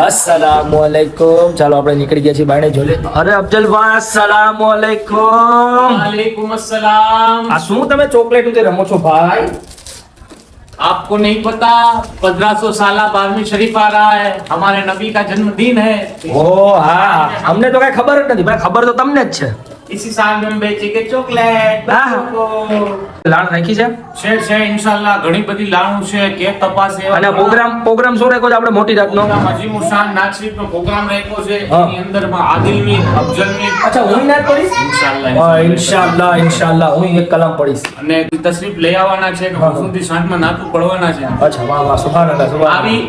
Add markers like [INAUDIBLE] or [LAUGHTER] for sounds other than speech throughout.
અસલામુઅલૈકુમ ચાલો આપણે નીકળી ગયા છીએ બાયણે જોડે અરે અફજલભાઈ અસલામુઅલૈકુમ वालेकुम अस्सलाम આ શું તમે ચોકલેટ ઉતે રમો છો ભાઈ आपको नहीं पता पंद्रह सौ साल बारहवीं शरीफ आ रहा है हमारे नबी का जन्मदिन है ઓ હા અમને તો કઈ ખબર જ નથી ભાઈ ખબર તો તમને જ છે इसी साल में हम बेचेंगे चॉकलेट हाँ। बच्चों को લાણ રાખી છે છે છે ઇન્શાલ્લાહ ઘણી બધી લાણું છે કેક તપાસ છે અને પ્રોગ્રામ પ્રોગ્રામ શું રાખ્યો છે આપણે મોટી રાતનો અજીમ શાન નાચરીફ નો પ્રોગ્રામ રાખ્યો છે હા. એની અંદર માં આદિલ મી અફજલ મી અચ્છા હું ના પડીશ ઇન્શાલ્લાહ હા, ઇન્શાલ્લાહ. ઇન્શાલ્લાહ ઇન્શાલ્લાહ હું એક કલામ પડીશ અને તસરીફ લઈ આવવાના છે કે હા. સુધી શાંતમાં નાતું પડવાના છે અચ્છા વાહ વાહ સુભાનલ્લાહ સુભાનલ્લાહ આવી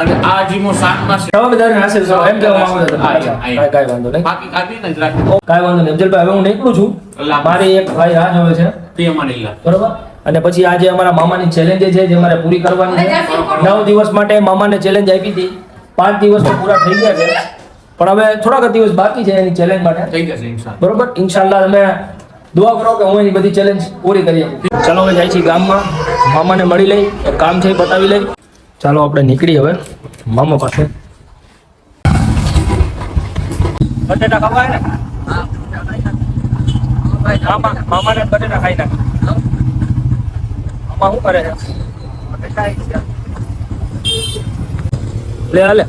અને આ જીમો સાતમાં છે. બધાને હાસિલ છો એમ કહેવા માંગુ છો કાંઈ કાંઈ વાંધો નહીં. બાકી કાઢી ને રાખો. કાંઈ વાંધો નહીં. અફજલભાઈ હવે હું નીકળું છું. મારે એક ભાઈ રાહ જોવે છે. પ્રિય માનીલા બરોબર? અને પછી આજે અમારા મામાની ચેલેન્જ છે જે મારે પૂરી કરવાની છે નવ દિવસ માટે મામાને ચેલેન્જ આપી હતી. પાંચ દિવસ તો પૂરા થઈ ગયા છે. પણ હવે થોડાક જ દિવસ બાકી છે એની ચેલેન્જ માટે. થઈ જશે ઇન્શાલ્લાહ બરોબર? ઇન્શાલ્લાહ તમે દુઆ કરો કે હું એની બધી ચેલેન્જ પૂરી કરી ચલો ચાલો હવે જાય છે ગામમાં. મામાને મળી લઈ કામ છે એ બતાવી લઈ. ચાલો આપણે નીકળી હવે. મામા પાસે. બટેટા ખવાય મામાને બટેટા ખાઈ નાખ. મામા શું કરે લે, હાલે.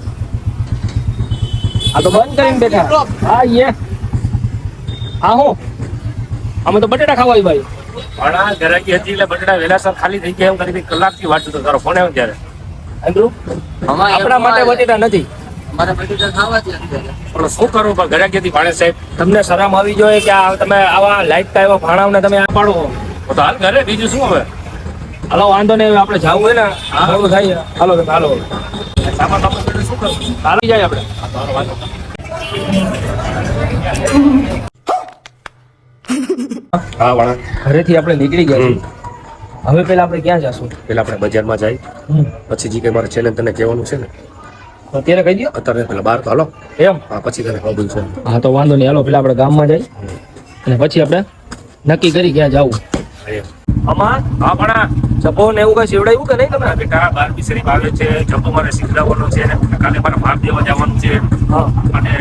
આ તો બંધ કરીને બેઠા. હા યે હા. હું અમે તો બટેટા ખાવા ભાઈ ઘણા ઘરે હતી એટલે બટેટા વેલાસર ખાલી થઈ ગયા એમ કરી કલાકથી વાંચતો તારો ફોન આવ્યો ત્યારે. અંદરુ આપણા માટે બટેટા નથી. પણ શું કરું પણ ગરાકી હતી ભાણે સાહેબ તમને શરમ આવી જોઈએ કે આ તમે આવા લાઈટ કા એવા ભાણાવને તમે આ પાડો? તો હાલ ઘરે બીજું શું હવે? હાલો વાંધો નહીં આપણે જવું હોય ને? હાલો થાય હાલો હાલો. સામાન બાપા શું કરું? હાલી જાય આપણે. આ તો હાલો હા વાળા. ઘરેથી આપણે નીકળી ગયા હવે પેલા આપણે ક્યાં જશું? પેલા આપણે બજારમાં જાય પછી જે કઈ મારે ચેલેન્જ તને કહેવાનું છે ને અત્યારે કહી દો અત્યારે પેલા બહાર તો હાલો. એમ? હા પછી તને કહું છે હા તો વાંધો નહીં. હાલો પેલા આપણે ગામમાં જઈ અને પછી આપણે નક્કી કરી ક્યાં જવું. આમાં હા ભણા ચપો ને એવું કઈ શીવડાવ્યું કે નહીં તમે? બેટા બાર શરીફ આવે છે. જબ્બો મારે શીખડાવવાનો છે કાલે મારે ભાગ દેવા જવાનું છે. હા. અને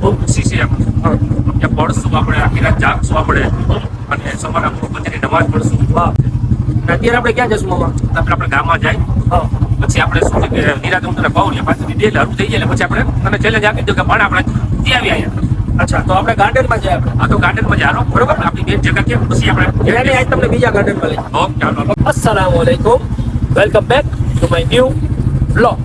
બહુ ખુશી છે એમ. પડશું આપણે આખી રાત જાગશું આપણે? અને સવારે આપણે બધાની નમાઝ પડશું અને અત્યારે આપણે ક્યાં જશું મામા આપણે આપણે ગામમાં જાય. પછી આપણે શું છે કે નિરાતે હું તને ભાવ લે પાછું બે હરું થઈ જાય પછી આપણે તને ચેલેન્જ આપી દઉં કે પણ આપણે ત્યાં આવી આવ્યા અચ્છા તો આપણે ગાર્ડનમાં જાય આપણે આ તો ગાર્ડનમાં જ હાલો બરોબર? આપણી બે જગ્યા કે પછી આપણે એને આજ તમને બીજા ગાર્ડનમાં લઈ ઓકે ચાલો અસલામ અલૈકુમ welcome back to my new blog.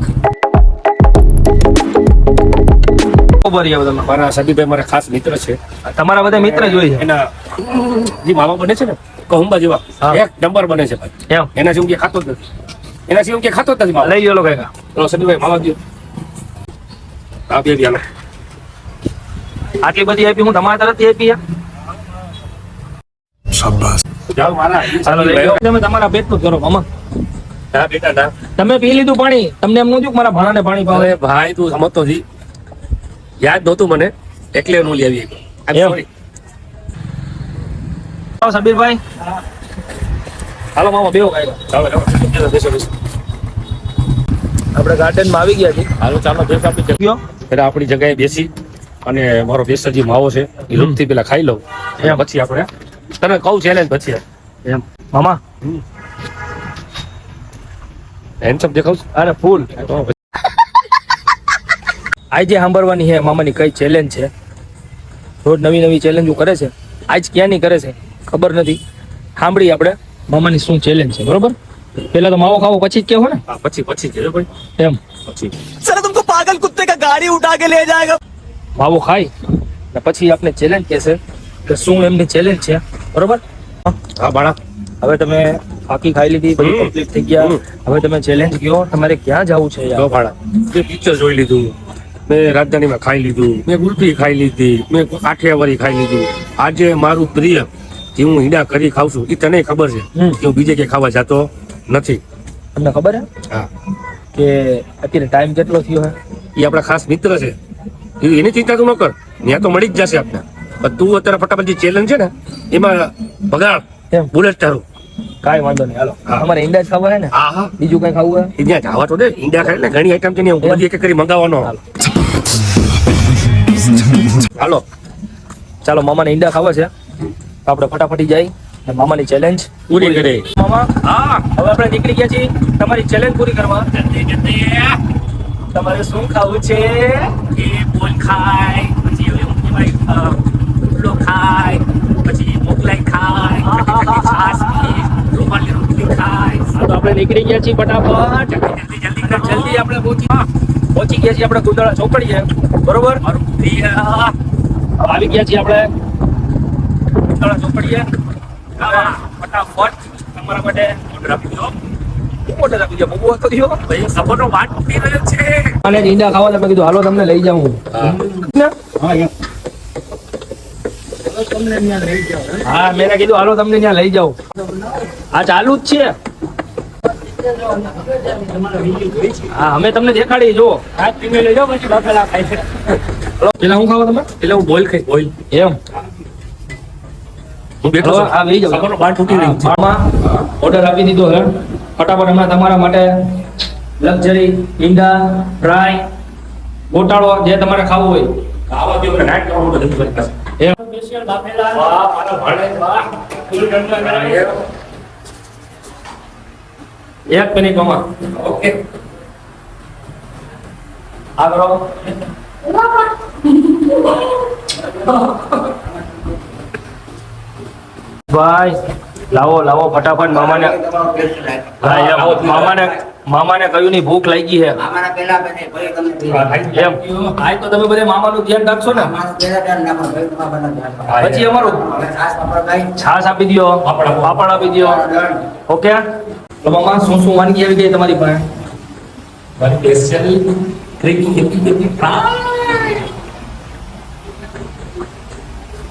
ખબર છે તમે મારા સબીભાઈ મારા ખાસ મિત્ર છે. તમારા બધા મિત્ર જ છે. એના જે મામા બને છે ને કહુંબા જેવા એક નંબર બને છે ભાઈ. એના જેવું કે ખાતો જ નથી. એના સિવાય કે ખાતો જ નથી લઈ લો કઈ તો સબીભાઈ મામા ગયો. હા બે બી આટલી બધી આપી હું તમારા તરફથી આપી મારા. તમે તમારા કરો મામા બેટા ના તમે પી લીધું પાણી. તમને એમ નું મારા મારા ભાણાને પાણી પાવે? ભાઈ તું સમજતો જી. યાદ નહોતું મને. એટલે નું લેવી આવો. સબીરભાઈ. હાલો મામા બેહો. આપણે ગાર્ડનમાં આવી ગયા છીએ. હાલો ચાલો બેસ આપી ગયો. આપણી જગ્યાએ બેસી અને મારો બેસરજી માવો છે. એ રૂપથી પેલા ખાઈ લઉં. અને પછી આપણે તને કહું ચેલેન્જ પછી. એમ. મામા. હેન્ડસમ દેખાવ અરે ફૂલ. આજે સાંભળવાની છે મામાની કઈ ચેલેન્જ છે? રોજ નવી નવી ચેલેન્જો કરે છે. આજ ક્યાંની કરે છે? ખબર નથી. સાંભળી આપણે મામાની શું ચેલેન્જ છે બરોબર? પેલા તો માવો ખાવો પછી જ કેવો ને. પછી પછી કેજો ભાઈ. એમ. પછી. સર તુમકો પાગલ કુત્તે કા ગાડી ઉઠા કે લે જાયેગા માવો ખાઈ ને પછી આપણે ચેલેન્જ કહેશે કે શું એમની ચેલેન્જ છે બરોબર? હા બાળા. હવે તમે ફાકી ખાઈ લીધી બધું કમ્પ્લીટ થઈ ગયા. હવે તમે ચેલેન્જ કયો તમારે ક્યાં જવું છે યાર? ભાડા પિક્ચર જોઈ લીધું. મેં રાજધાનીમાં ખાઈ લીધું મેં ગુલફી ખાઈ લીધી મેં કાઠિયાવાડી ખાઈ લીધું. આજે મારું પ્રિય જે હું હીડા કરી ખાઉં છું એ તને ખબર છે કે હું બીજે ક્યાંય ખાવા જતો નથી. તમને ખબર હે હા. કે અત્યારે ટાઈમ કેટલો થયો હે? એ આપણા ખાસ મિત્ર છે. એની ચિંતા તું ન કર. ત્યાં તો મળી જ જશે આપણે પણ તું અત્યારે ફટાફટ જે ચેલેન્જ છે ને એમાં ભગાડ બુલેટ તારું. કાંઈ વાંધો નહીં હાલો. અમારે ઈંડા જ ખાવા હે ને? બીજું કઈ ખાવું હે? અહીંયા જાવા તો દે. ઈંડા ખાય ને ઘણી આઈટમ છે ને હું એક કરી મંગાવવાનો. હાલો. હાલો. ચાલો મામાને ઈંડા ખાવા છે. આપણે ફટાફટી જાય. મામાની ચેલેન્જ પૂરી કરે. મામા હા હવે આપણે નીકળી ગયા છીએ. તમારી ચેલેન્જ પૂરી કરવા. તમારે શું ખાવું છે? એ બોલ ખાય પછી રોટલો ખાય પછી મોગલાઈ ખાય છાસ રૂમાલી રોટલી ખાય. તો આપણે નીકળી ગયા છીએ ફટાફટ. જલ્દી જલ્દી જલ્દી આપણે પહોંચી પહોંચી ગયા છીએ આપણે ગુંદાળા ચોકડીએ. બરોબર? મારું પ્રિય આવી ગયા છીએ આપણે. ફટાફટ. તમારા માટે ઓર્ડર આપી દો શું આપી દો બબુ હતો દો ભાઈ સફરનો વાટ તૂટી રહ્યો છે. અને ઈંડા ખાવા તો કીધું હાલો તમને લઈ જાઉં? હા. મેં કીધું હાલો તમને ત્યાં લઈ જાઉં. હા ચાલુ જ છે. હા અમે તમને દેખાડી જો આ લઈ જાઓ પછી બફેલા ખાય છે. પેલા હું ખાવા તમે એટલે હું બોલ ખાઈશ બોલ એમ? હું બેઠો આ લઈ જાઓ. સફરનો વાટ તૂટી આમાં ઓર્ડર આપી દીધો છે. ફટાફટ હમણાં તમારા માટે લક્ઝરી ઈંડા ફ્રાય ગોટાળો જે તમારે ખાવું હોય. આવા દે મને નાઈટ કરવાનું બધું કરી પાસે બાફેલા. વાહ મારા ભાડે. વાહ. ફૂલ ડંડા કરાય એક મિનિટ મામા. ઓકે. આ કરો. ભાઈ લાવો લાવો ફટાફટ મામાને હા એમ મામાને મામાને કયું ની ભૂખ લાગી છે. અમારા પેલા બને ભાઈ તમને એમ. આજ તો તમે બધે મામાનું ધ્યાન રાખશો ને. પછી અમારું છાશ આપી દો પાપડ આપી દો ઓકે? તો મામા શું શું વાનગી આવી ગઈ તમારી પાસે? સ્પેશિયલ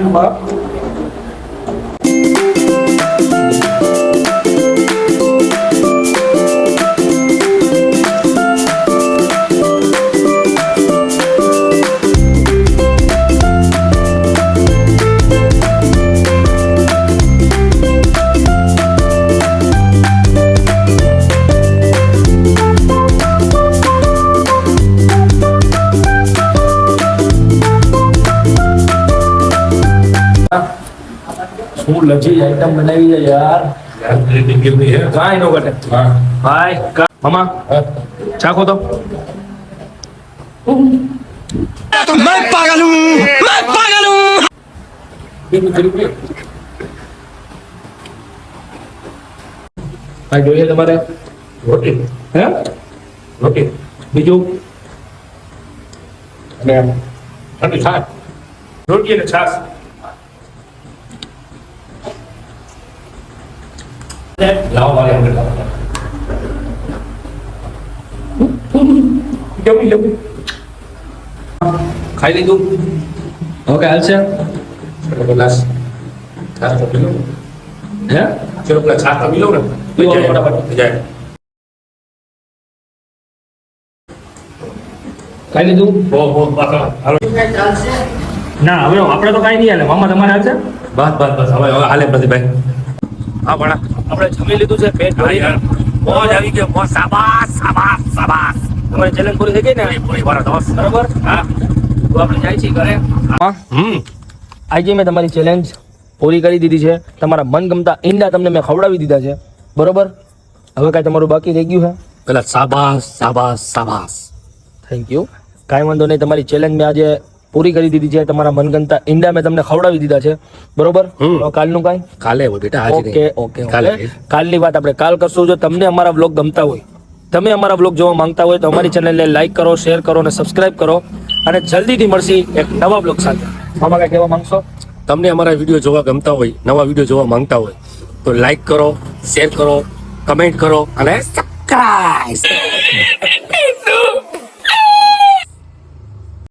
什么 શું લજી આઈટમ બનાવી છે યાર કાંઈ નો ઘટે ભાઈ કા- મામા ચાખો તો मैं पागल हूँ मैं पागल हूँ આ જોઈએ તમારે રોટી હે રોટી બીજું અને ઠંડી છાશ રોટી અને છાશ લાવો મારી અંદર લાવો જમી જમી ખાઈ લીધું ઓકે હાલશે ચલો પેલા છાશ તો પી લો હે ચલો પેલા તો પી લો ને. ફટાફટ. જાય ખાઈ લીધું બહુ બહુ હાલો? ના હવે આપણે તો કાંઈ નહીં હાલે મામા તમારે હાલશે બસ બસ બસ હવે હવે હાલે ભાઈ હા ભણા આપણે જમી લીધું છે પેટ ભરીને. મોજ આવી ગયો મોજ. સાબાસ સાબાસ સાબાસ. તમારી ચેલેન્જ પૂરી થઈ ગઈ ને? પૂરી વાળા દોસ્ત બરાબર? હા. તો આપણે જાય છીએ ઘરે. હા. હમ. આજે મેં તમારી ચેલેન્જ. પૂરી કરી દીધી છે. તમારા મનગમતા ઈંડા તમને મેં ખવડાવી દીધા છે. બરોબર? હવે કાંઈ તમારું બાકી રહી ગયું છે પેલા સાબાસ સાબાસ સાબાસ. થેન્ક યુ કાંઈ વાંધો નહીં તમારી ચેલેન્જ મેં આજે પૂરી કરી દીધી છે તમારા મનગમતા ઈંડા મેં તમને ખવડાવી દીધા છે. બરોબર? હમ. કાલનું કાંઈ? કાલે હોય બેટા આજે ઓકે ઓકે કાલે કાલની વાત આપણે કાલ કરશું. જો તમને અમારા વ્લોગ ગમતા હોય તમે અમારા વ્લોગ જોવા માંગતા હોય તો અમારી ચેનલને લાઈક કરો શેર કરો અને સબસ્ક્રાઇબ કરો. અને જલ્દીથી મળશી એક નવા વ્લોગ સાથે. કાંઈ કહેવા માંગશો? તમને અમારા વીડિયો જોવા ગમતા હોય નવા વીડિયો જોવા માંગતા હોય તો લાઈક કરો શેર કરો કમેન્ટ કરો અને સબસ્ક્રાઇબ [LAUGHS]